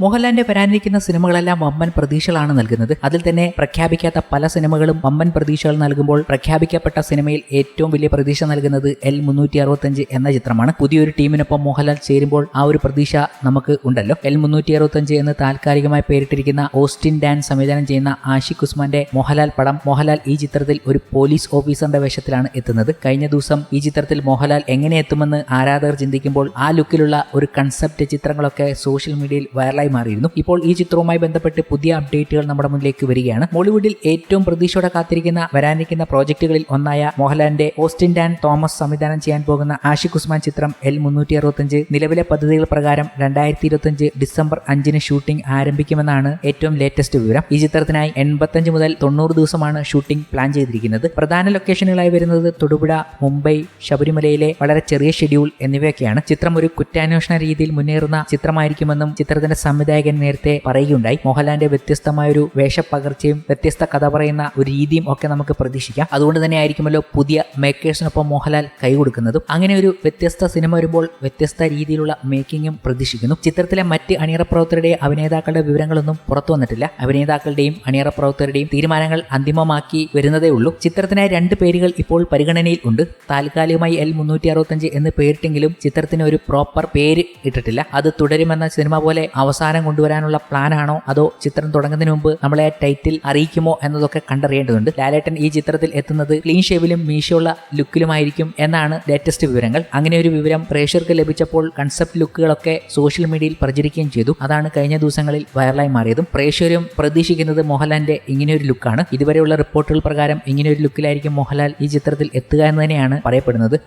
മോഹൻലാലിന്റെ വരാനിരിക്കുന്ന സിനിമകളെല്ലാം വമ്പൻ പ്രതീക്ഷകളാണ് നൽകുന്നത്. അതിൽ തന്നെ പ്രഖ്യാപിക്കാത്ത പല സിനിമകളും വമ്പൻ പ്രതീക്ഷകൾ നൽകുമ്പോൾ പ്രഖ്യാപിക്കപ്പെട്ട സിനിമയിൽ ഏറ്റവും വലിയ പ്രതീക്ഷ നൽകുന്നത് എൽ മുന്നൂറ്റി അറുപത്തഞ്ച് എന്ന ചിത്രമാണ്. പുതിയൊരു ടീമിനൊപ്പം മോഹൻലാൽ ചേരുമ്പോൾ ആ ഒരു പ്രതീക്ഷ നമുക്ക് ഉണ്ടല്ലോ. എൽ മുന്നൂറ്റി അറുപത്തഞ്ച് എന്ന് താൽക്കാലികമായി പേരിട്ടിരിക്കുന്ന ഓസ്റ്റിൻ ഡാൻ സംവിധാനം ചെയ്യുന്ന ആഷിഖ് ഉസ്മാന്റെ മോഹൻലാൽ പടം മോഹൻലാൽ ഈ ചിത്രത്തിൽ ഒരു പോലീസ് ഓഫീസറിന്റെ വേഷത്തിലാണ് എത്തുന്നത്. കഴിഞ്ഞ ദിവസം ഈ ചിത്രത്തിൽ മോഹൻലാൽ എങ്ങനെ എത്തുമെന്ന് ആരാധകർ ചിന്തിക്കുമ്പോൾ ആ ലുക്കിലുള്ള ഒരു കൺസെപ്റ്റ് ചിത്രങ്ങളൊക്കെ സോഷ്യൽ മീഡിയയിൽ വൈറലായി മാറിയിരുന്നു. ഇപ്പോൾ ഈ ചിത്രവുമായി ബന്ധപ്പെട്ട് പുതിയ അപ്ഡേറ്റുകൾ നമ്മുടെ മുന്നിലേക്ക് വരികയാണ്. ബോളിവുഡിൽ ഏറ്റവും പ്രതീക്ഷയോടെ കാത്തിരിക്കുന്ന വരാനിരിക്കുന്ന പ്രോജക്റ്റുകളിൽ ഒന്നായ മോഹൻലാലിന്റെ ഓസ്റ്റിൻ ഡാൻ തോമസ് സംവിധാനം ചെയ്യാൻ പോകുന്ന ആഷിഖ് ഉസ്മാൻ ചിത്രം എൽ മുന്നൂറ്റി അറുപത്തഞ്ച് നിലവിലെ പദ്ധതികൾ പ്രകാരം രണ്ടായിരത്തി ഇരുപത്തഞ്ച് ഡിസംബർ അഞ്ചിന് ഷൂട്ടിംഗ് ആരംഭിക്കുമെന്നാണ് ഏറ്റവും ലേറ്റസ്റ്റ് വിവരം. ഈ ചിത്രത്തിനായി എൺപത്തഞ്ച് മുതൽ തൊണ്ണൂറ് ദിവസമാണ് ഷൂട്ടിംഗ് പ്ലാൻ ചെയ്തിരിക്കുന്നത്. പ്രധാന ലൊക്കേഷനുകളായി വരുന്നത് തൊടുപുഴ മുംബൈ ശബരിമലയിലെ വളരെ ചെറിയ ഷെഡ്യൂൾ എന്നിവയൊക്കെയാണ്. ചിത്രം ഒരു കുറ്റാന്വേഷണ രീതിയിൽ മുന്നേറുന്ന ചിത്രമായിരിക്കുമെന്നും ചിത്രത്തിന്റെ സംവിധായകൻ നേരത്തെ പറയുകയുണ്ടായി. മോഹൻലാലിന്റെ വ്യത്യസ്തമായ ഒരു വേഷപ്പകർച്ചയും വ്യത്യസ്ത കഥ പറയുന്ന ഒരു രീതിയും ഒക്കെ നമുക്ക് പ്രതീക്ഷിക്കാം. അതുകൊണ്ട് തന്നെ ആയിരിക്കുമല്ലോ പുതിയ മേക്കേഴ്സിനൊപ്പം മോഹൻലാൽ കൈകൊടുക്കുന്നതും. അങ്ങനെ ഒരു വ്യത്യസ്ത സിനിമ വരുമ്പോൾ വ്യത്യസ്ത രീതിയിലുള്ള മേക്കിങ്ങും പ്രതീക്ഷിക്കുന്നു. ചിത്രത്തിലെ മറ്റ് അണിയറ പ്രവർത്തകരുടെ അഭിനേതാക്കളുടെ വിവരങ്ങളൊന്നും പുറത്തു വന്നിട്ടില്ല. അഭിനേതാക്കളുടെയും അണിയറ പ്രവർത്തകരുടെയും തീരുമാനങ്ങൾ അന്തിമമാക്കി വരുന്നതേ ഉള്ളൂ. ചിത്രത്തിനായി രണ്ട് പേരുകൾ ഇപ്പോൾ പരിഗണനയിൽ ഉണ്ട്. താൽക്കാലികമായി എൽ മുന്നൂറ്റി എന്ന് പേരിട്ടെങ്കിലും ചിത്രത്തിന് ഒരു പ്രോപ്പർ പേര് ഇട്ടിട്ടില്ല. അത് തുടരുമെന്ന സിനിമ പോലെ അവസാനം കൊണ്ടുവരാനുള്ള പ്ലാനാണോ അതോ ചിത്രം തുടങ്ങുന്നതിന് മുമ്പ് നമ്മളെ ടൈറ്റിൽ അറിയിക്കുമോ എന്നതൊക്കെ കണ്ടറിയേണ്ടതുണ്ട്. ലാലേട്ടൻ ഈ ചിത്രത്തിൽ എത്തുന്നത് ക്ലീൻ ഷേവിലും മീശയുള്ള ലുക്കിലുമായിരിക്കും എന്നാണ് ലേറ്റസ്റ്റ് വിവരങ്ങൾ. അങ്ങനെ ഒരു വിവരം പ്രേക്ഷകർക്ക് ലഭിച്ചപ്പോൾ കൺസെപ്റ്റ് ലുക്കുകളൊക്കെ സോഷ്യൽ മീഡിയയിൽ പ്രചരിക്കുകയും ചെയ്തു. അതാണ് കഴിഞ്ഞ ദിവസങ്ങളിൽ വൈറലായി മാറിയതും. പ്രേക്ഷകരും പ്രതീക്ഷിക്കുന്നത് മോഹൻലാലിന്റെ ഇങ്ങനെയൊരു ലുക്കാണ് ഇതുവരെയുള്ള റിപ്പോർട്ടുകൾ പ്രകാരം ഇങ്ങനെയൊരു ലുക്കിലായിരിക്കും മോഹൻലാൽ ഈ ചിത്രത്തിൽ എത്തുക എന്ന് തന്നെയാണ് പറയപ്പെടുന്നത്.